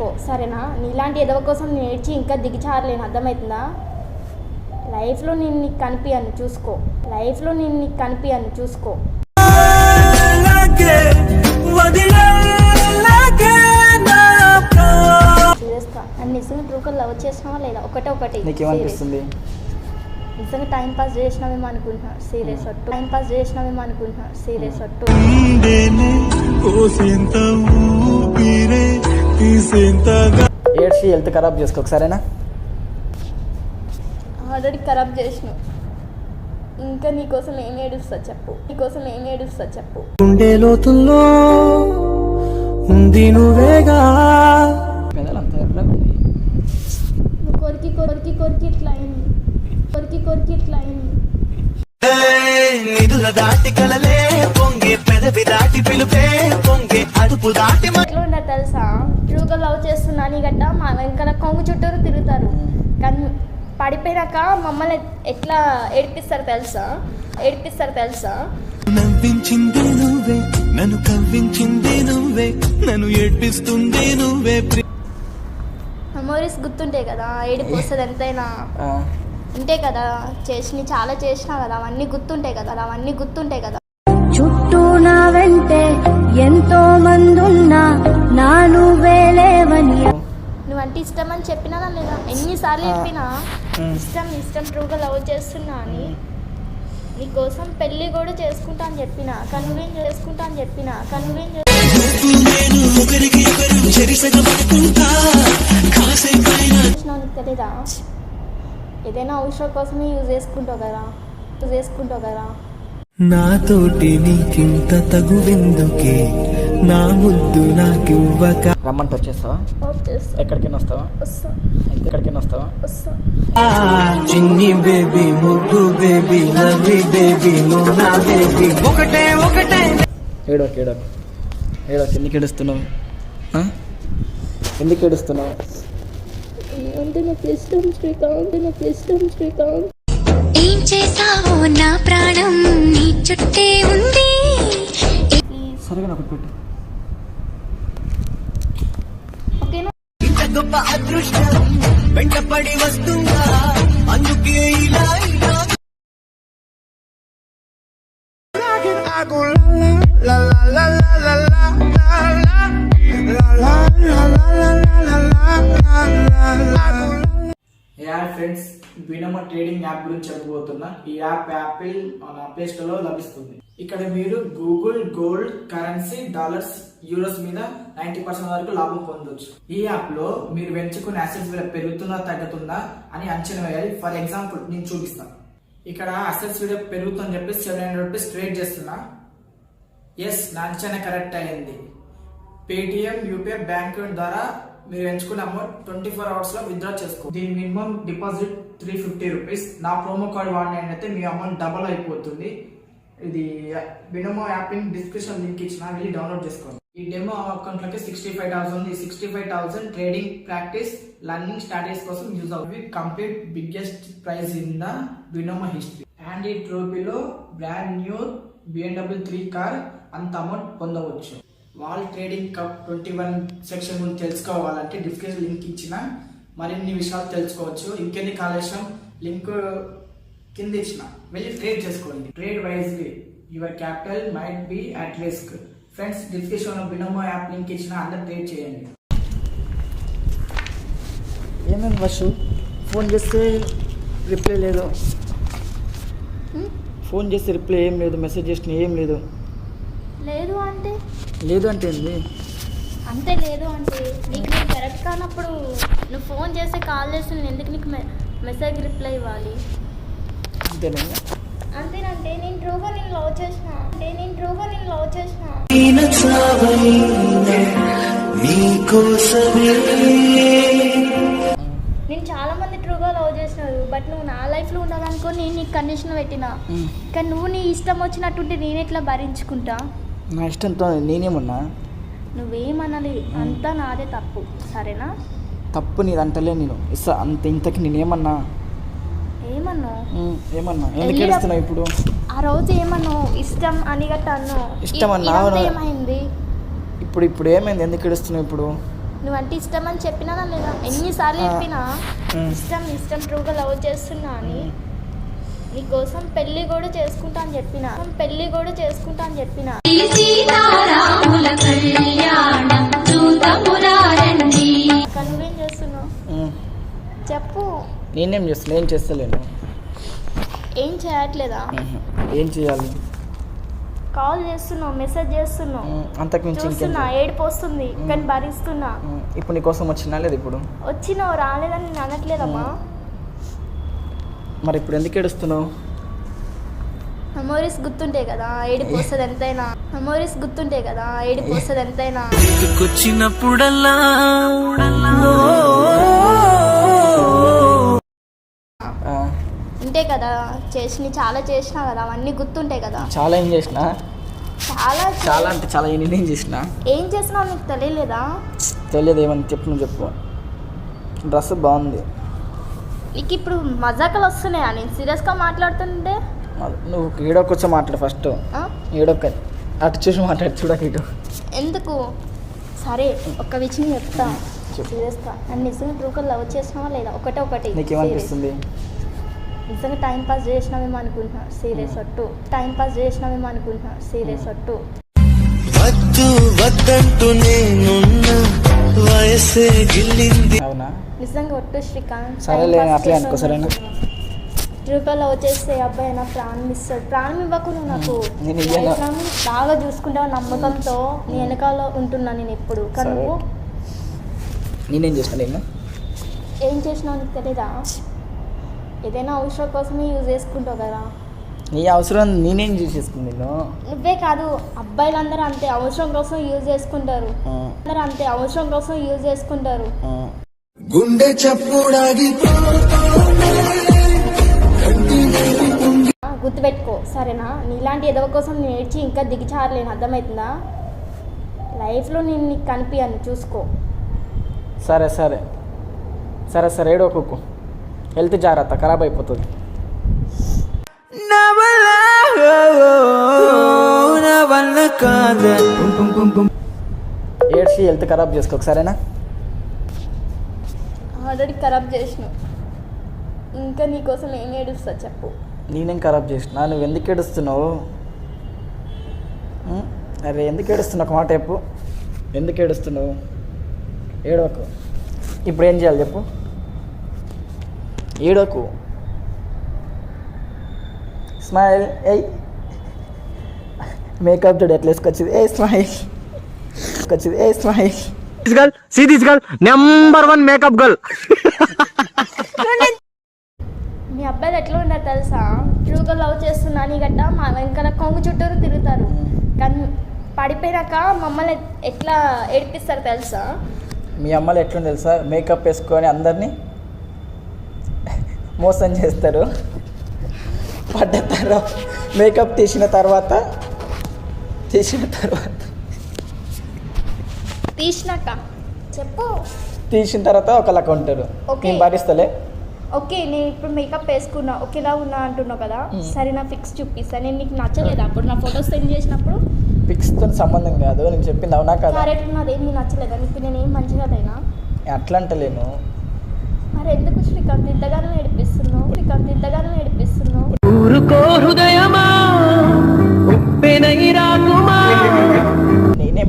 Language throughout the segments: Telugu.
పెట్టుకో సరేనా? నీలాంటి ఎదవ కోసం నేను ఏడ్చి ఇంకా దిగిచారలేను అర్థమవుతుందా లైఫ్లో నేను నీకు కనిపించను చూసుకో. లైఫ్లో నేను నీకు కనిపించను చూసుకో. సీరియస్గా నన్ను నిజంగా ట్రూకల్ లవ్ చేసినావా లేదా? ఒకటే ఒకటి. నీకేమనిపిస్తుంది? నిజంగా టైం పాస్ చేసినావేమో అనుకుంటున్నా. సీరియస్ ఒట్టు టైం పాస్ చేసినావేమో అనుకుంటున్నా. సీరియస్ ఒట్టు ఏడ్చి హెల్త్ ఖరాబ్ చేసుకో సరేనా ఆల్రెడీ ఖరాబ్ చేసినావు. ఇంకా నీకోసం ఏం ఏడుస్తా చెప్పు. నీకోసం ఏం ఏడుస్తా చెప్పు. గుండె లోతుల్లో ఉంది నువ్వేగా. నువ్వు కొరికి కొరికి కొరికి ఇట్లా అయింది. కొరికి కొరికి ఇట్లా అయింది. నిధుల దాటి కలలే పొంగే పెదవి దాటి పిలుపే పొంగే అదుపు దాటి తెలుసా? ట్రూగా లవ్ చేస్తున్నా నీ గట్ట మా వెనకాల కొంగు చుట్టూరు తిరుగుతారు. కానీ పడిపోయినాక మమ్మల్ని ఎట్లా ఏడిపిస్తారు తెలుసా? ఏడిపిస్తారు తెలుసా? నవ్వించింది నువ్వే నన్ను కవ్వించింది నువ్వే నన్ను ఏడ్పిస్తుంది నువ్వే. మెమోరీస్ గుర్తుంటాయి కదా వస్తుంది ఎంతైనా. ఆ, ఉంటాయి కదా చేసి చాలా చేసినా కదా అవన్నీ గుర్తుంటాయి కదా అవన్నీ గుర్తుంటాయి కదా. చుట్టూ నా వెంటే ఎంతో మందున్నా నువ్వంటే ఇష్టం అని చెప్పినా లేదా? ఎన్నిసార్లు చెప్పినా. ఇష్టం ఇష్టం ట్రూగా లవ్ చేస్తున్నా అని. నీకోసం పెళ్ళి కూడా చేసుకుంటా అని చెప్పిన. కానీ నువ్వేం చేసుకుంటా అని చెప్పిన. కానీ నువ్వేం చే- నేను ఒకరికి ఒకరు చెరిసగ పడుకుంటా కాసేపైనా చేసినావు నీకు తెలీదా? ఏదైనా అవసరం కోసమే యూజ్ చేసుకుంటావు కదా. యూజ్ చేసుకుంటావు కదా. నాతోటి నీకింత తగువెందుకే? నా ముద్దు నాకివ్వక. రమ్మంటే వచ్చేస్తావా? వచ్చేస్తా. ఎక్కడికైనా వస్తావా? వస్తా. ఎక్కడికైనా వస్తావా? వస్తా. చిన్ని బేబీ ముద్దు బేబీ లవ్లీ బేబీ నువ్వు నా బేబీ. ఒకటే ఒకటే. ఏడోకి ఏడోకి ఏడోకి ఎందుకు ఏడుస్తున్నావు? ఆ? ఎందుకు ఏడుస్తున్నావు? అంటే నాకు ఇష్టం శ్రీకాంత్ నాకు ఇష్టం శ్రీకాంత్ ఏం చేసావో నా ప్రాణం నీ చుట్టే ఉంది. సరిగా నాకు పెట్టు ఓకేనా ఇంత గొప్ప అదృష్టం వెంటపడి వస్తుందా? అందుకే ఇలా ఇలా ఫ్రెండ్స్ వినమ ట్రేడింగ్ యాప్ గురించి చెప్పబోతున్నా. ఈ యాప్ యాపిల్ మన ప్లే స్టోర్లో లభిస్తుంది. ఇక్కడ మీరు Google gold currency dollars euros మీద నైన్టీ పర్సెంట్ వరకు లాభం పొందొచ్చు. ఈ యాప్లో మీరు వెంచుకున్న అసెట్స్ విలువ పెరుగుతుందా తగ్గుతుందా అని అంచనా వేయాలి. ఫర్ ఎగ్జాంపుల్ నేను చూపిస్తాను ఇక్కడ అసెట్స్ విలువ పెరుగుతుందని చెప్పి సెవెన్ హండ్రెడ్ రూపీస్ ట్రేడ్ చేస్తున్నా. ఎస్ నా అంచనా కరెక్ట్ అయింది. పేటిఎం యూపీఐ బ్యాంక్ ద్వారా మీరు ఎంచుకున్న అమౌంట్ ట్వంటీ ఫోర్ అవర్స్లో విత్డ్రా చేసుకో దీని minimum deposit three fifty rupees నా ప్రోమో కోడ్ వాడినైతే మీ అమౌంట్ డబల్ అయిపోతుంది. ఇది వినమో యాప్ డిస్క్రిప్షన్ లింక్ ఇచ్చిన వెళ్ళి డౌన్లోడ్ చేసుకోండి. ఈ డెమో అకౌంట్లకి సిక్స్టీ ఫైవ్ థౌసండ్ ఈ sixty five thousand trading practice learning strategies కోసం యూజ్ అవుతుంది. Complete biggest prize in the Binomo history and ఈ ట్రోఫీలో brand new BMW three car అంత అమౌంట్ పొందవచ్చు. Wall trading cup twenty one section గురించి తెలుసుకోవాలంటే డిస్క్రిప్షన్ లింక్ ఇచ్చిన మరిన్ని విషయాలు తెలుసుకోవచ్చు. ఇంకెన్ని కాలేశం లింక్ కింద ఇచ్చిన. వెళ్ళి ట్రేడ్ చేసుకోండి. Trade wisely your capital might be at risk friends description Binomo app link ఇచ్చిన అందరు ట్రేడ్ చేయండి. ఏమేమి వర్షు ఫోన్ చేస్తే రిప్లై లేదు. ఫోన్ చేస్తే రిప్లై ఏం లేదు మెసేజ్ చేసిన ఏం లేదు. లేదు అంటే? లేదు అంటే ఏంది? అంతే లేదు అంటే నీకు నేను కరెక్ట్ కానప్పుడు నువ్వు ఫోన్ చేస్తే కాల్ చేస్తే నేను ఎందుకు నీకు మెసేజ్ రిప్లై ఇవ్వాలి? అంతేనా? అంతేనంటే నేను ట్రూగా నేను లవ్ చేసిన. అంటే నేను ట్రూగా నేను లవ్ చేసిన. నేను చాలా మంది ట్రూగా లవ్ చేసినారు. బట్ నువ్వు నా లైఫ్లో ఉండాలనుకో నేను నీకు కండిషన్ పెట్టినా. కానీ నువ్వు నీ ఇష్టం వచ్చినట్టుంటే నేను ఎట్లా భరించుకుంటా? నా ఇష్టంతో నేనేమన్నా? నువ్వేమనాలి. అంతా నాదే తప్పు. సరేనా? తప్పు నీది అంటలే నేను. ఇస్తా అంత ఇంతకి నేనేమన్నా? ఏమన్నా? ఎందుకు ఏడుస్తున్నావు ఇప్పుడు? ఆ రోజు ఏమన్నావు? ఇష్టం అని గట్ట అన్నావు. ఇష్టం. ఇదంతా ఏమైంది? ఇప్పుడు ఇప్పుడు ఏమైంది? ఎందుకు ఏడుస్తున్నావు ఇప్పుడు? నువ్వంటే ఇష్టం అని చెప్పినా లేదా? ఎన్నిసార్లు. చెప్పినా. ఇష్టం ఇష్టం ట్రూగా లవ్ చేస్తున్నా అని. నీకోసం పెళ్ళి కూడా చేసుకుంటా అని చెప్పిన. పెళ్ళి కూడా చేసుకుంటా అని చెప్పిన. సీతారాముల కళ్యాణం చూతమురారండి కానీ నువ్వేం చేస్తున్నావు. చెప్పు. నేనేం చేస్తున్నా? ఏం చేస్తలేను? ఏం చేయట్లేదా. ఏం చేయాలి? కాల్ చేస్తున్నావు మెసేజ్ చేస్తున్నావు ఉమ్, అంతకు మించి ఇంకేం చూస్తున్నా? ఏడుపు వస్తుంది కానీ భరిస్తున్నా. ఇప్పుడు నీకోసం వచ్చినా లేదు ఇప్పుడు? వచ్చినావు రాలేదని నేను అనట్లేదమ్మా. మరి ఇప్పుడు ఎందుకు ఏడుస్తున్నావు? మెమోరీస్ గుర్తుంటాయి కదా ఏడుపు వస్తుంది ఎంతైనా. మెమోరీస్ గుర్తుంటాయి కదా ఏడుపు వస్తుంది ఎంతైనా. ఇంటికొచ్చినప్పుడల్లా కదా. చేసి చాలా చేసినా కదా. అవన్నీ గుర్తుంటాయి కదా. చాలా ఏం చేసినా? చాలా చాలా అంటే చాలా నేనేం చేసిన? ఏం చేసినావు నీకు తెలియలేదా? తెలియదు ఏమని చెప్పు నువ్వు చెప్పు. డ్రెస్ బాగుంది. నీకు ఇప్పుడు మజాకలు వస్తున్నాయా? నేను సీరియస్గా మాట్లాడుతుంటే? నువ్వు ఈడొకొచ్చా మాట్లాడు ఫస్ట్? ఈడొక్క అటు చూసి మాట్లాడు చూడక ఇటు. ఎందుకు? సరే ఒక్క విషయం చెప్తా. సీరియస్గా. నన్ను నిజంగా ట్రూకర్ లవ్ చేసినావా లేదా? ఒకటే ఒకటి. నీకేమనిపిస్తుంది? నిజంగా టైం పాస్ చేసినామేమో అనుకుంటున్నా. సీరియస్ ఒట్టు టైం పాస్ చేసినామేమో అనుకుంటున్నా. సీరియస్ ఒట్టు వద్దు వద్దంటూ నేనున్నా. వయసే గిల్లింది. అవునా? నిజంగా ఒట్టు శ్రీకాంత్. సరేలే, అట్లే అనుకో, సరేనా? ట్రూకర్ లవ్ చేస్తే అబ్బాయి నా ప్రాణం ఇస్తాడు. ప్రాణం ఇవ్వకు నువ్వు నాకు నేను ఇయ్యను. Life long బాగా చూసుకుంటావు నమ్మకంతో నీ వెనకాల ఉంటున్నా నేను ఎప్పుడు. కానీ సరే. నువ్వు? నేనేం చేసిన నేను ఏం చేసినావు నీకు తెలీదా? ఏదైనా అవసరం కోసమే యూజ్ చేసుకుంటావు కదా. నీ అవసరం నేనేం చేసేసుకుంది నేను నువ్వే కాదు అబ్బాయిలందరూ అంతే అవసరం కోసం యూజ్ చేసుకుంటారు. అందరూ అంతే అవసరం కోసం యూజ్ చేసుకుంటారు. గుండె గుర్తుపెట్టుకో సరేనా? నీలాంటి ఎదవ కోసం నేను ఏడ్చి ఇంకా దిగిచారలేను అర్థమవుతుందా లైఫ్లో నేను నీకు కనిపించాను చూసుకో. సరే సరే. సరే సరే ఏడో కుక్కు హెల్త్ జాగ్రత్త ఖరాబ్ అయిపోతుంది. ఏడ్చి హెల్త్ ఖరాబ్ చేసుకోకు సరేనా ఆల్రెడీ ఖరాబ్ చేసిన. ఇంకా నీకోసం ఏం ఏడుస్తా చెప్పు. నేనేం ఖరాబ్ చేసిన? నువ్వు ఎందుకు ఏడుస్తున్నావు? అరే ఎందుకు ఏడుస్తున్నావు? ఒక మాట చెప్పు. ఎందుకు ఏడుస్తున్నావు? ఏడవకు. ఇప్పుడు ఏం చేయాలి చెప్పు. ఏడవకు స్మైల్. ఏయ్. మేకప్ చూడు ఎట్లా వేసుకొచ్చింది. A smile. వచ్చింది a smile. Girl see this girl number one makeup girl మీ అబ్బాయిలు ఎట్లా ఉన్నారు తెలుసా? ట్రూగా లవ్ చేస్తున్నా అని గట్ట మా వెనకాల కొంగు చుట్టూరు తిరుగుతారు. కానీ పడిపోయినాక మమ్మల్ని ఎట్లా ఏడిపిస్తారు తెలుసా? మీ అమ్మలు ఎట్లుంది తెలుసా? మేకప్ వేసుకొని అందరినీ మోసం చేస్తారు. పడ్డ తర్వాత మేకప్ తీసిన తర్వాత తీసిన తర్వాత. తీసినాక చెప్పు. తీసిన తర్వాత ఒకలాగా ఉంటారు. నేను భరిస్తలే. ఓకే నేను ఇప్పుడు మేకప్ వేసుకున్నా ఒకేలా ఉన్నా అంటున్నావు కదా? సరే నా ఫిక్స్ చూపిస్తా. నేను నీకు నచ్చలేదు? అప్పుడు నా ఫొటోస్ సెండ్ చేసినప్పుడు? పిక్స్తో సంబంధం కాదు. నేను చెప్పింది అవునా కదా? క్యారెక్టర్ నాది ఏం నచ్చలేదా? నీకు నేను ఏం మంచిగా అట్లా అంటలేను. మరి ఎందుకు ఇంతగానో ఏడిపిస్తున్నావు? ఇంతగానో ఏడిపిస్తున్నావు? ఊరుకో హృదయమా? నేనే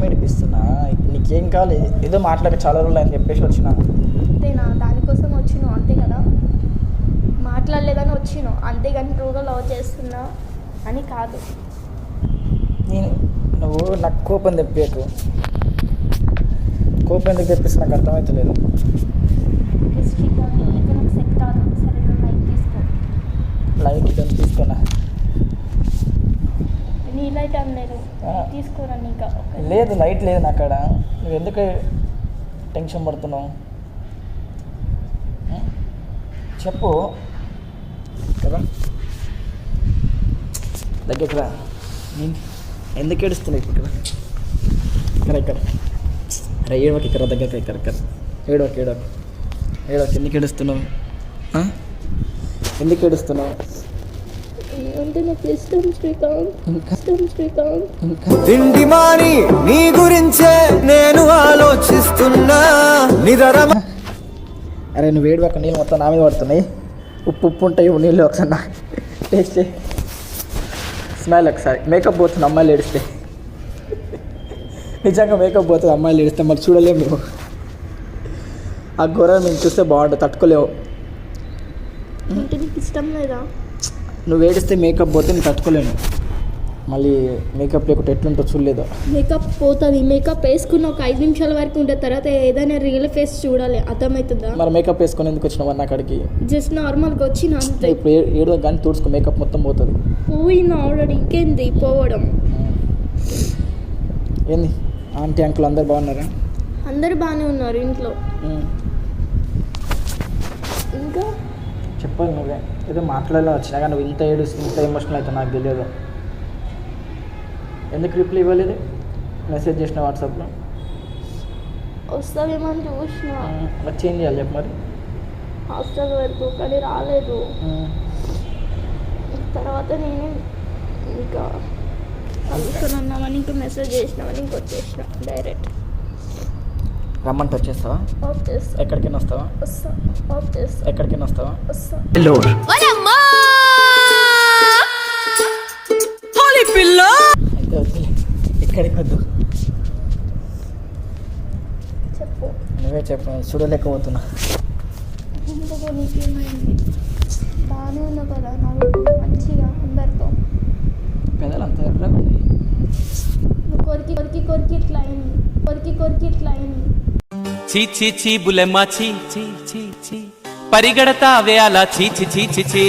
ఏడిపిస్తున్నా? ఇప్పుడు నీకేం కావాలి? ఏదో మాట్లాడి చాలా రోజులు అని చెప్పేసి వచ్చిన. అంతేనా? దానికోసం వచ్చినావు అంతే కదా? మాట్లాడలేదని వచ్చినావు అంతేగాని ట్రూగా లవ్ చేస్తున్నా అని కాదు. నేను నువ్వు నాకు కోపం తెప్పేకు కోపం ఎందుకు తెప్పిస్తే నాకు అర్థమవుతలేదు ఓకే శ్రీకాంత్ ఇంకా నాకు సెట్ కాదు సరే నువ్వు లైట్ తీసుకో లైట్ ఇదని తీసుకున్నా నీ లైట్. తీసుకోరా ఇంకా లేదు లైట్ లేదు నా కాడ నువ్వు ఎందుకు టెన్షన్ పడుతున్నావు? చెప్పు. కదా? దగ్గరికి రా. నేను ఎందుకు ఏడుస్తున్నావు ఇప్పుడు ఇక్కడ? ఇక్కడ ఇక్కడ. అరే ఏడవకి ఇక్కడ దగ్గరికి ఇక్కడ ఇక్కడ. ఏడవకి ఏడవకి. ఏడవకి ఎందుకు ఏడుస్తున్నావు? ఆ? ఎందుకు ఏడుస్తున్నావు? తిండి మాని నీ గురించే నేను ఆలోచిస్తున్నా. నిదరమ అరే నువ్వు వేడి పక్క నీళ్ళు మొత్తం నా మీద పడుతున్నాయి. ఉప్పు ఉప్పు ఉంటాయి నీళ్ళు ఒకసారి. నా టేస్ట్ స్మెల్ ఒకసారి. మేకప్ పోతుంది అమ్మాయిలు ఏడిస్తే. నిజంగా మేకప్ పోతుంది అమ్మాయిలు ఏడిస్తే మరి చూడలేము ఆ గొర్రె మేము చూస్తే బాగుంటుంది నీకు ఇష్టం లేదా? నువ్వు ఏడిస్తే మేకప్ పోతే నేను తట్టుకోలేను. మళ్ళీ మేకప్ లేకుంటే ఎట్లుంటో చూడలేదు? మేకప్ పోతుంది. మేకప్ వేసుకున్న ఒక ఐదు నిమిషాల వరకు ఉంటే తర్వాత ఏదైనా రియల్ ఫేస్ చూడాలి. అర్థమవుతుందా? మరి మేకప్ వేసుకొని ఎందుకు వచ్చినావు అన్న అక్కడికి జస్ట్ నార్మల్గా వచ్చిన అంతే. ఇప్పుడు ఏడో కానీ తుడుచుకో మేకప్ మొత్తం పోతుంది. పోయిన ఆల్రెడీ ఇంకేంది? పోవడం. ఏంది? ఆంటీ అంకుల్ అందరు బాగున్నారా? అందరు బాగానే ఉన్నారు ఇంట్లో. ఇంకా? చెప్పాలి నువ్వే. ఏదో మాట్లాడాలని వచ్చినా కానీ నువ్వు ఇంత ఏడు ఇంత ఎమోషనల్ అయితే నాకు తెలియదు. ఎందుకు రిప్లై ఇవ్వలేదు? మెసేజ్ చేసిన వాట్సాప్లో వస్తావేమో అని చూసిన. మరి చేంజ్ చేయాలి చెప్పు మరి. హాస్టల్ వరకు కానీ రాలేదు. తర్వాత నేను ఇంకా కలుసుకున్నామని ఇంకా మెసేజ్ చేసినామని ఇంక వచ్చేసిన డైరెక్ట్ రమ్మంటే వచ్చేస్తావా? ఎక్కడికైనా వస్తావా? ఎక్కడికైనా వస్తావా? వస్తా. అయితే వద్దులే ఎక్కడికి వద్దు. చెప్పు. నువ్వే చెప్పు చూడలేకపోతున్నా. బాగానే ఉన్నావు కదా మంచిగా అందరితో. పెదలు అంత ఎర్రగా ఉంది. కొరికి కొరికి కొరికి ఇట్లా అయింది. కొరికి కొరికి ఇట్లా అయింది. చీ చీ చీ బులెమ్మ చీ చీ చీ చీ. పరిగెడతావే అలా చీ చీ చీ చీ చీ.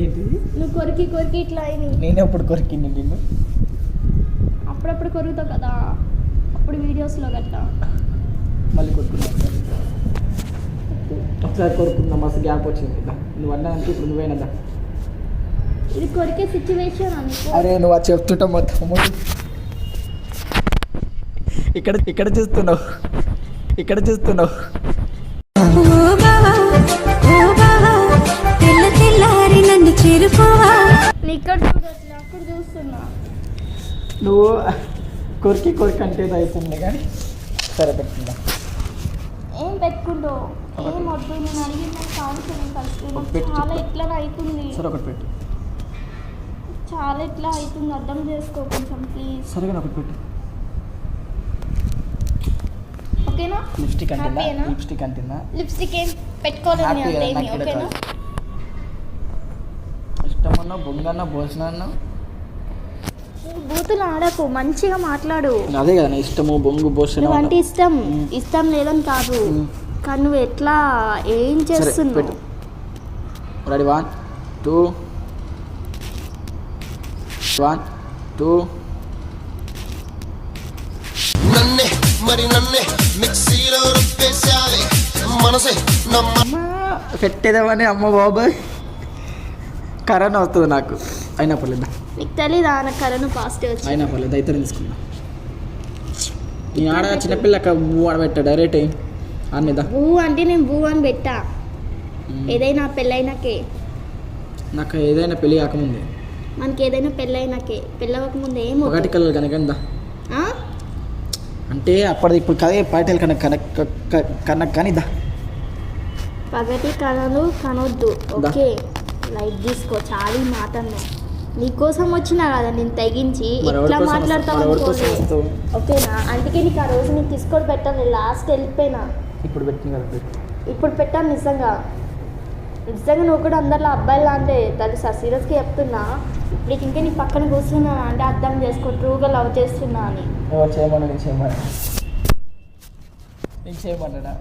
ఏంటి నువ్వు కొరికి కొరికి ఇట్లా అయింది నేనే ఎప్పుడు కొరికింది నిన్ను. అప్పుడప్పుడు కొరుకుతావు కదా. అప్పుడు వీడియోస్లో గట్టా మళ్ళీ కొట్టుకున్నా ఒకసారి కొరుకుందాం మస్తు గ్యాప్ వచ్చింది. నువ్వు అన్నదంటే ఇప్పుడు నువ్వేనదా ఇది కొరికే సిచ్యువేషన్ అనుకో అరే నువ్వు అది చెప్తుంటావు మొత్తం ఇక్కడ ఇక్కడ చూస్తున్నావు. ఇక్కడ చూస్తున్నావు. నువ్వు కొరికి కొరికి అంటే అవుతుంది కానీ సరే పెట్టుకుందా. ఏం పెట్టుకుంటావు ఏం వద్దు నేను అడిగిన. చాలా ఇట్లా అవుతుంది సరే ఒకటి పెట్టు. చాలా ఇట్లా అవుతుంది అర్థం చేసుకో కొంచెం ప్లీజ్ సరేగా ఒకటి పెట్టు. ఓకేనా? లిప్స్టిక్ అంటిందా? లిప్స్టిక్ అంటిందా లిప్స్టిక్ ఏం ఈడ ఓకేనా. ఇష్టమన్నా బొంగన్నా భోజనన్నా బూతులు ఆడకు మంచిగా మాట్లాడు. అదే కదా ఇష్టము బొంగు భోజనం నువ్వంటే ఇష్టం. ఇష్టం లేదని కాదు. కానీ నువ్వు ఎట్లా ఏం చేస్తున్నావు? Ready one two one two నన్నే మరి నన్నే. మిక్సీలో మనసే నమ్మ. పెట్టేదేమని అమ్మ బాబాయ్. కరోనా వస్తుంది నాకు. అయినా పర్లేదు? నీకు తెలీదా? నాకు కరోనా పాజిటివ్ వచ్చి అయినా పర్లేదు? అయితే తీసుకున్నా ఈ ఆడ చిన్నపిల్లక ఆడబెట్టా డైరెక్ట్ అన్నిదా బూ అంటే నేను బూ అని పెట్టా. ఏదైనా పెళ్ళైనాకే. నాకు ఏదైనా పెళ్ళి కాకముందే. మనకి ఏదైనా పెళ్ళైనాకే. పెళ్ళవక ముందు ఏం వద్దు. ఒకటి కలర్ కనుక? అంటే అప్పటిది ఇప్పుడు కదే పాటలు కనుక కనక్ కానీ దా. పగటి కళలు కనొద్దు. ఓకే? లైట్ తీసుకో చాలా మాట అన్నావు నీకోసం వచ్చినా కదా నేను తెగించి ఇట్లా మాట్లాడతావు? ఓకేనా? అందుకే నీకు ఆ రోజు నీకు తీసుకోడు పెట్టాను లాస్ట్ వెళ్ళిపోయినా. ఇప్పుడు పెట్టింది కదా. ఇప్పుడు పెట్టాను నిజంగా. నిజంగా నువ్వు కూడా అందరిలో అబ్బాయిలా అంటే తెలుసా సీరియస్గా చెప్తున్నా. ఇప్పుడు ఇంకా నీ పక్కన కూర్చున్నా అంటే అర్థం చేసుకో ట్రూగా లవ్ చేస్తున్నా అని. ఎవరు చేయమన్నా నేను చేయమన్నా నేను చేయమన్నాడా?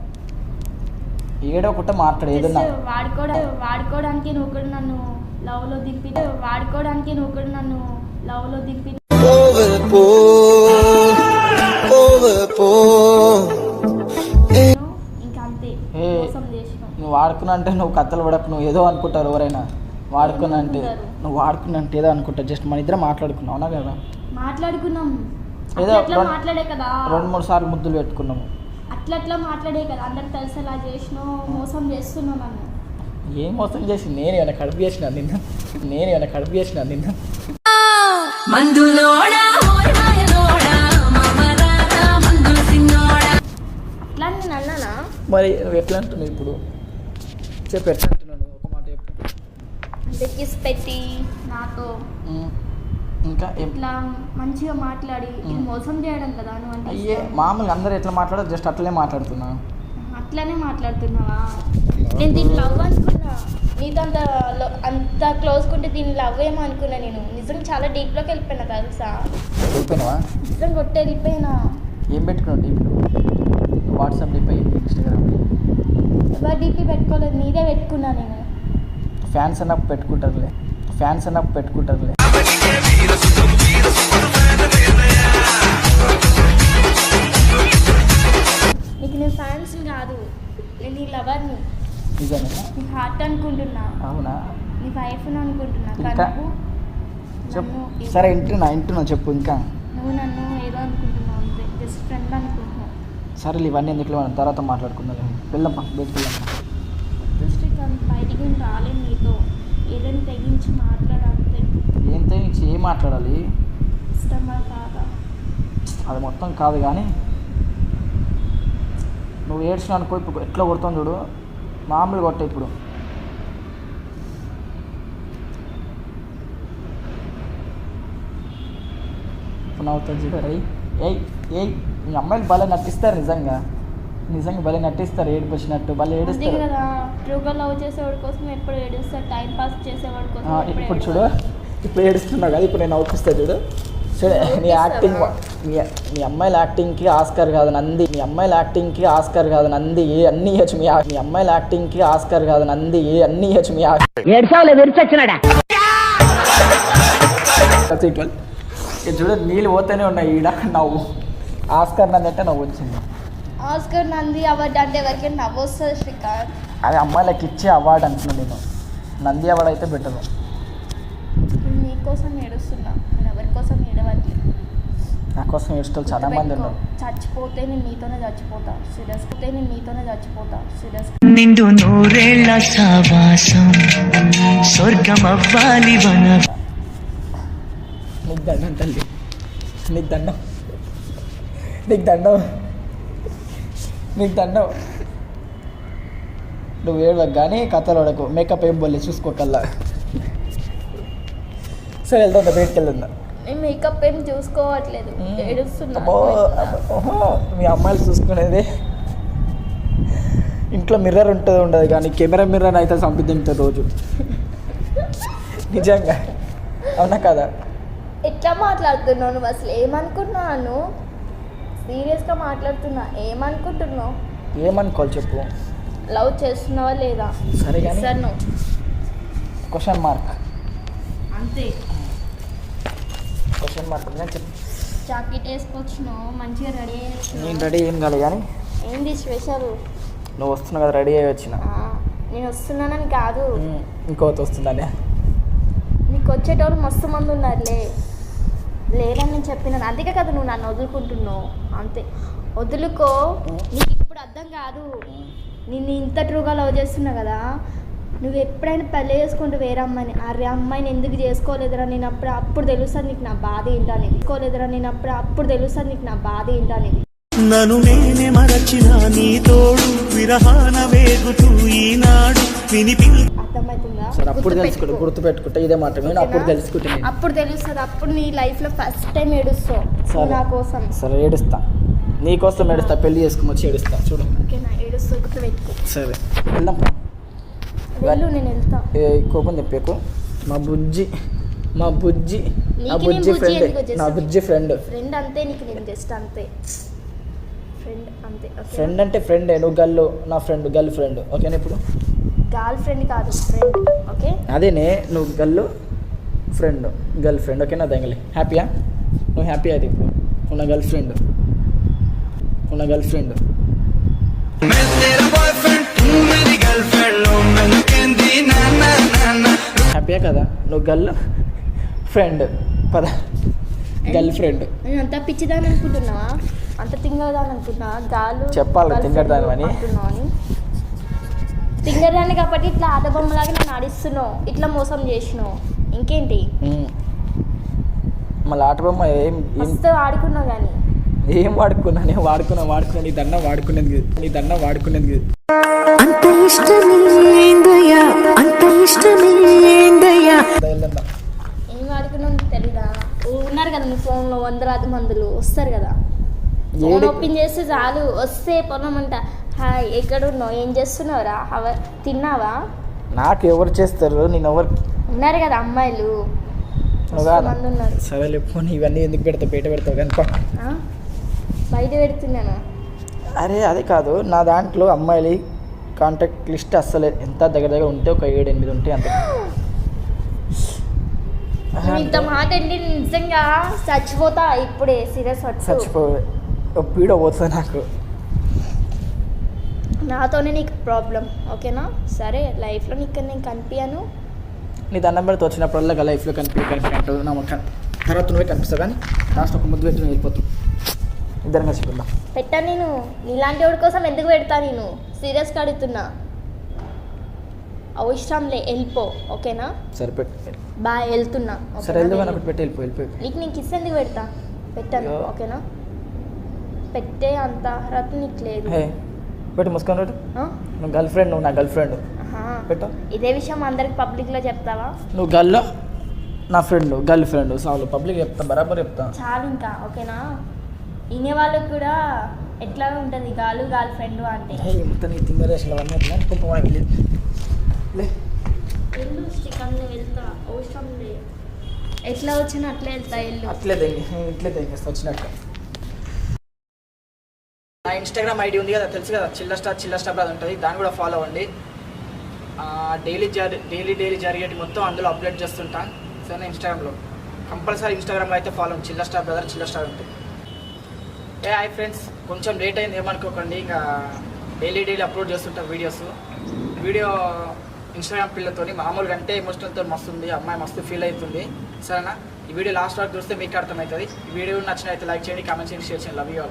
ఏడో ఒకట మాట్లాడు ఏదన్నా వాడుకోవడా వాడుకోవడానికి నువ్వు కూడా నన్ను లవ్లో దింపి వాడుకోవడానికి నువ్వు కూడా నన్ను లవ్లో దింపి ఇంకా అంతే ఏ. మోసం చేసినావు నువ్వు వాడుకున్నా అంటే నువ్వు కథలు పడకు నువ్వు ఏదో అనుకుంటారు ఎవరైనా. వాడుకున్నా అంటే నువ్వు వాడుకున్నా అంటే ఏదో అనుకుంటారు జస్ట్ మన ఇద్దరం మాట్లాడుకున్నావు అవునా కదా? మాట్లాడుకున్నాం. ఏదో మాట్లాడే కదా. రెండు మూడు సార్లు ముద్దులు పెట్టుకున్నాము. అట్లా అట్లా మాట్లాడే కదా. అందరికి తెలిసేలా చేసినావు మోసం చేస్తున్నావు నన్ను. ఏం మోసం చేసి? నేను ఏమైనా కడుపు చేసిన నిన్న? నేను ఏమైనా కడుపు చేసిన నిన్న? మరి నువ్వు ఎట్లా అంటున్నావు ఇప్పుడు? చెప్పు ఎట్లా అంటే కిస్ పెట్టి నాతో. ఇంకా ఇట్లా మంచిగా మాట్లాడి ఇది మోసం చేయడం కదా నువ్వు అంటే అయ్యే. మామూలుగా అందరూ ఎట్లా మాట్లాడదు జస్ట్ అట్లనే మాట్లాడుతున్నా. అట్లానే మాట్లాడుతున్నావా? నేను దీన్ని లవ్ అనుకున్నా. నీతో అంత అంత క్లోజ్ ఉంటే దీన్ని లవ్ ఏమో అనుకున్నా నేను. నిజంగా చాలా డీప్లోకి వెళ్ళిపోయినా తెలుసా? వెళ్ళిపోయినావా? నిజంగా కొట్టి వెళ్ళిపోయినా. ఏం పెట్టుకున్నావు డీపీలో వాట్సాప్ డీపీ ఇన్స్టాగ్రామ్. ఎవరు డీపీ పెట్టుకోలేదు నీదే పెట్టుకున్నా నేను. ఫ్యాన్స్ అన్నప్పుడు పెట్టుకుంటారులే. ఫ్యాన్స్ అన్నప్పుడు పెట్టుకుంటారులే. నీకు నేను ఫ్యాన్స్ కాదు నేను నీ లవర్ని. నిజమేనా నీ హార్ట్ అనుకుంటున్నా. అవునా? నీ వైఫ్ అనుకుంటున్నా. ఇంకా? చెప్పు. సరే ఇంటున్నా ఇంటున్నా చెప్పు ఇంకా. నువ్వు నన్ను ఏదో అనుకుంటున్నావు అంతే. జస్ట్ ఫ్రెండ్ అనుకుంటున్నావు. సరేలే ఇవన్నీ ఎందుకు మనం తర్వాత మాట్లాడుకుందాం వెళ్దాం బయటికి వెళ్దాం బయటికి రాలేను నీతో. ఏదైనా తెగించి మాట్లాడంతే ఏం తెగించి ఏం మాట్లాడాలి? ఇష్టమా కాదా? అది మొత్తం కాదు కానీ నువ్వు ఏడ్చిన అనుకో ఇప్పుడు ఎట్లా కొడతావు చూడు? మామూలు కొట్ట ఇప్పుడు. నవ్వుతుంది చూడు రై ఏయ్ ఏయ్ మీ అమ్మాయిలు భలే నటిస్తారు నిజంగా. నిజంగా భలే నటిస్తారు ఏడుపు వచ్చినట్టు భలే ఏడుస్తారు. ట్రూగా లవ్ చేసేవాడి కోసం ఎప్పుడు ఏడుస్తాడు టైం పాస్ చేసేవాడి కోసం ఇప్పుడు. చూడు ఇప్పుడు ఏడుస్తున్నావు కదా ఇప్పుడు నేను నవ్వుపిస్తా చూడు. చూడు నీ యాక్టింగ్ నీ మీ అమ్మాయిల యాక్టింగ్కి ఆస్కార్ కాదు నంది. మీ అమ్మాయిల యాక్టింగ్కి ఆస్కార్ కాదు నంది. ఏ అన్ని ఇవ్వచ్చు మీ మీ అమ్మాయిల యాక్టింగ్కి ఆస్కార్ కాదు నంది. ఏ అన్ని ఇవ్వచ్చు మీ ఇది చూడు నీళ్ళు పోతూనే ఉన్నాయి ఈడ. నవ్వు. ఆస్కార్ నంది అంటే నవ్వు వచ్చింది. ఆస్కర్ నంది అవార్డు అంటే ఎవరికైనా నవ్వు వస్తుంది శ్రీకాంత్? అది అమ్మాయిలకి ఇచ్చే అవార్డు అంటున్నాను నేను. నంది అవార్డు అయితే బెటర్ నేను నీకోసం ఏడుస్తున్నా. నేను ఎవరి కోసం ఏడవట్లేదు నా కోసం ఏడుస్తూ చాలా మంది ఉన్నారు. చచ్చిపోతే నేను నీతోనే చచ్చిపోతా. సీరియస్ పోతే నేను నీతోనే చచ్చిపోతా. సీరియస్ నిండు నూరేళ్ళ సావాసం స్వర్గమవ్వాలి వన నీకు దండం తల్లి. నీకు దండం. నీకు దండం. నీకు దండం. నువ్వు ఏడవకు కానీ కథలు పడకు మేకప్ ఏం పోలే చూసుకోకల్లా సరే వెళ్దా బయటికి నేను మేకప్ ఏం చూసుకోవట్లేదు. ఏడుస్తున్నా. మీ అమ్మాయిలు చూసుకునేది. ఇంట్లో మిర్రర్ ఉంటుంది ఉండదు కానీ కెమెరా మిర్రర్ అయితే సంపిద్దింటారు రోజు. నిజంగా. అవునా కదా? ఎట్లా మాట్లాడుతున్నావు నువ్వు? అసలు ఏమనుకున్నాను సీరియస్గా మాట్లాడుతున్నా. ఏమనుకుంటున్నావు? ఏమనుకోవాలి చెప్పు. లవ్ చేస్తున్నావా లేదా? సరే సార్ నువ్వు క్వశ్చన్ మార్క్ అంతే. క్వశ్చన్ మార్క్ జాకెట్ వేసుకొచ్చినావు మంచిగా రెడీ నేను రెడీ ఏం కాలే కానీ. ఏంది స్పెషల్ నువ్వు వస్తున్నావు కదా రెడీ అయ్యి వచ్చిన. నేను వస్తున్నానని కాదు. ఇంకోటి వస్తుందని. నీకు వచ్చేటోళ్ళు మస్తు మంది ఉన్నారులే. లేరని నేను చెప్పినాను. అందుకే కదా నువ్వు నన్ను వదులుకుంటున్నావు. అంతే. వదులుకో. నీకు ఇప్పుడు అర్థం కాదు. నేను ఇంత ట్రూగా లవ్ చేస్తున్నా కదా నువ్వు ఎప్పుడైనా పెళ్ళి చేసుకుంటూ వేరే అమ్మాయిని అరే అమ్మాయిని ఎందుకు చేసుకోలేదురా నేను అప్పుడు అప్పుడు తెలుస్తుంది నీకు నా బాధ ఏంటనేది చేసుకోలేదురా నేను అప్పుడు అప్పుడు తెలుస్తుంది నీకు నా బాధ ఏంటనేది నన్ను నేనే మరచిన నీ తోడు విరహాన వేగుతూ ఈనాడు వినిపి అర్థమవుతుందా? సరే అప్పుడు. తెలుసుకుంటా గుర్తు పెట్టుకుంటా ఇదే మాట నేను అప్పుడు? తెలుసుకుంటా అప్పుడు తెలుస్తుంది అప్పుడు నీ లైఫ్లో ఫస్ట్ టైం ఏడుస్తావు. నా కోసం. సరే ఏడుస్తా. నీకోసం ఏడుస్తా పెళ్ళి చేసుకుని వచ్చి ఏడుస్తా చూడు. సరే వెళ్దాం. కోపం చెప్పాకు మా బుజ్జి మా బుజ్జి నా బుజ్జి ఫ్రెండ్? నా బుజ్జి ఫ్రెండ్. ఫ్రెండ్ అంతే నీకు నేను జస్ట్ అంతే. ఫ్రెండ్ అంతే ఓకే. ఫ్రెండ్ అంటే ఫ్రెండ్ నువ్వు గల్లు నా ఫ్రెండ్ గర్ల్ ఫ్రెండ్ ఓకేనా ఇప్పుడు? గర్ల్ ఫ్రెండ్ కాదు ఫ్రెండ్ ఓకే? అదేనే నువ్వు గల్లు ఫ్రెండ్ గర్ల్ ఫ్రెండ్ ఓకేనా దంగలి? హ్యాపీయా? నువ్వు హ్యాపీ అది ఇప్పుడు? ఉన్న గర్ల్ ఫ్రెండ్. ఉన్న గర్ల్ ఫ్రెండ్ హ్యాపీయా కదా? నువ్వు గర్ల్ ఫ్రెండ్. పద. గర్ల్ ఫ్రెండ్ నేను అంత పిచ్చిదాని అనుకుంటున్నావా అంత తింగదాని అనుకుంటున్నావా గాలు చెప్పాలి friend అని. తింగరాన్ని కాబట్టి ఇట్లా ఆట బొమ్మలాగా నేను ఆడిస్తున్నావు ఇట్లా మోసం చేసినావు. ఇంకేంటి. మళ్ళీ ఆట బొమ్మ ఏం ఏం మస్తు ఆడుకున్నావు కానీ ఏం వాడుకున్నా? నేను వాడుకున్నా వాడుకున్నా నీ దండ వాడుకునేది. నీ దండ వాడుకునేది. అంత ఇష్టమేందయ్యా అంత ఇష్టమేందయ్యా. ఏం తెలీదా? ఉన్నారు కదా నీ ఫోన్లో వందలాది మందులు వస్తారు కదా? ఫోన్ ఓపెన్ చేస్తే చాలు వస్తే పొలమంట హాయ్ ఎక్కడున్నావు? ఏం చేస్తున్నావురా? హవ తిన్నావా? నాకు ఎవరు చేస్తారు? నేను ఎవరు? ఉన్నారు కదా అమ్మాయిలు. సరేలే పోనీ ఇవన్నీ ఎందుకు పెడతావు? బయట పెడతావు కానీ పో. ఆ? బయట పెడుతున్నాను? అరే అదే కాదు. నా దాంట్లో అమ్మాయిలు కాంటాక్ట్ లిస్ట్ అస్సలే. ఎంత దగ్గర దగ్గర ఉంటే ఒక ఏడు ఎనిమిది ఉంటాయి అంతే. ఇంత మాట అండి నిజంగా చచ్చిపోతా. ఇప్పుడే సీరియస్ చచ్చిపో పీడ పోతుంది నాకు. నాతోనే నీకు ప్రాబ్లం ఓకేనా? సరే లైఫ్లో నీకు నేను కనిపించాను నీ దండం పెడితే వచ్చినప్పుడల్లా లైఫ్లో కనిపి కనిపించు నా మొక్క తర్వాత నువ్వే కనిపిస్తావు కానీ లాస్ట్ ఒక ముద్దు పెట్టి వెళ్ళిపోతావు. ఇద్దరం కలిసి వెళ్దాం. పెట్టా నేను. నీలాంటి వాడి కోసం ఎందుకు పెడతా నేను? సీరియస్గా అడుగుతున్నా. అవసరంలే వెళ్ళిపో ఓకేనా? సరే పెట్టు. బాయ్ వెళ్తున్నా? సరే వెళ్దాం ఒకటి పెట్టి వెళ్ళిపో వెళ్ళిపోయి నీకు నేను కిస్ ఎందుకు పెడతా? పెట్టాను. ఓకేనా? పెట్టే అంత అర్హత నీకు లేదు. పెట్టు ముసుకొని పెట్టు? నువ్వు గర్ల్ ఫ్రెండ్ నువ్వు నా గర్ల్ ఫ్రెండ్. పెట్టు. ఇదే విషయం అందరికి పబ్లిక్లో చెప్తావా? నువ్వు గల్లో నా ఫ్రెండ్ గర్ల్ ఫ్రెండ్. సాలు పబ్లిక్ చెప్తా బరాబర్ చెప్తా. చాలు ఇంకా ఓకేనా? వినే వాళ్ళకి కూడా ఎట్లా ఉంటుంది గాలు గాల్ ఫ్రెండ్ అంటే. మొత్తం నీ అవన్నీ ఎట్లా వెళ్ళి. చికెన్ వెళ్తా అవసరం లే. ఎట్లా వచ్చినా అట్లా వెళ్తా ఎల్లు. అట్లే తెంగి ఇట్లే తెంగేస్తా వచ్చినట్టు నా ఇన్స్టాగ్రామ్ ఐడి ఉంది కదా తెలుసు కదా చిల్ల స్టార్ చిల్ల స్టార్ అది ఉంటుంది దాన్ని కూడా ఫాలో అవ్వండి. డైలీ జరి డైలీ డైలీ జరిగేటి మొత్తం అందులో అప్లోడ్ చేస్తుంటా సరే ఇన్స్టాగ్రామ్లో. కంపల్సరీ ఇన్స్టాగ్రామ్లో అయితే ఫాలో చిల్ల స్టార్ బ్రదర్ చిల్ల స్టార్ ఉంటుంది హాయ్ ఫ్రెండ్స్. కొంచెం లేట్ అయింది ఏమనుకోకండి. ఇంకా డైలీ డైలీ అప్లోడ్ చేస్తుంటాం వీడియోస్ వీడియో ఇన్స్టాగ్రామ్ పిల్లలతో మామూలుగా అంటే ఎమోషనల్తో మస్తు ఉంది. అమ్మాయి మస్తు ఫీల్ అవుతుంది. సరేనా? ఈ వీడియో లాస్ట్ వరకు చూస్తే మీకు అర్థమవుతుంది. ఈ వీడియో నచ్చినైతే లైక్ చేయండి కామెంట్ చేయండి షేర్ చేయండి. Love you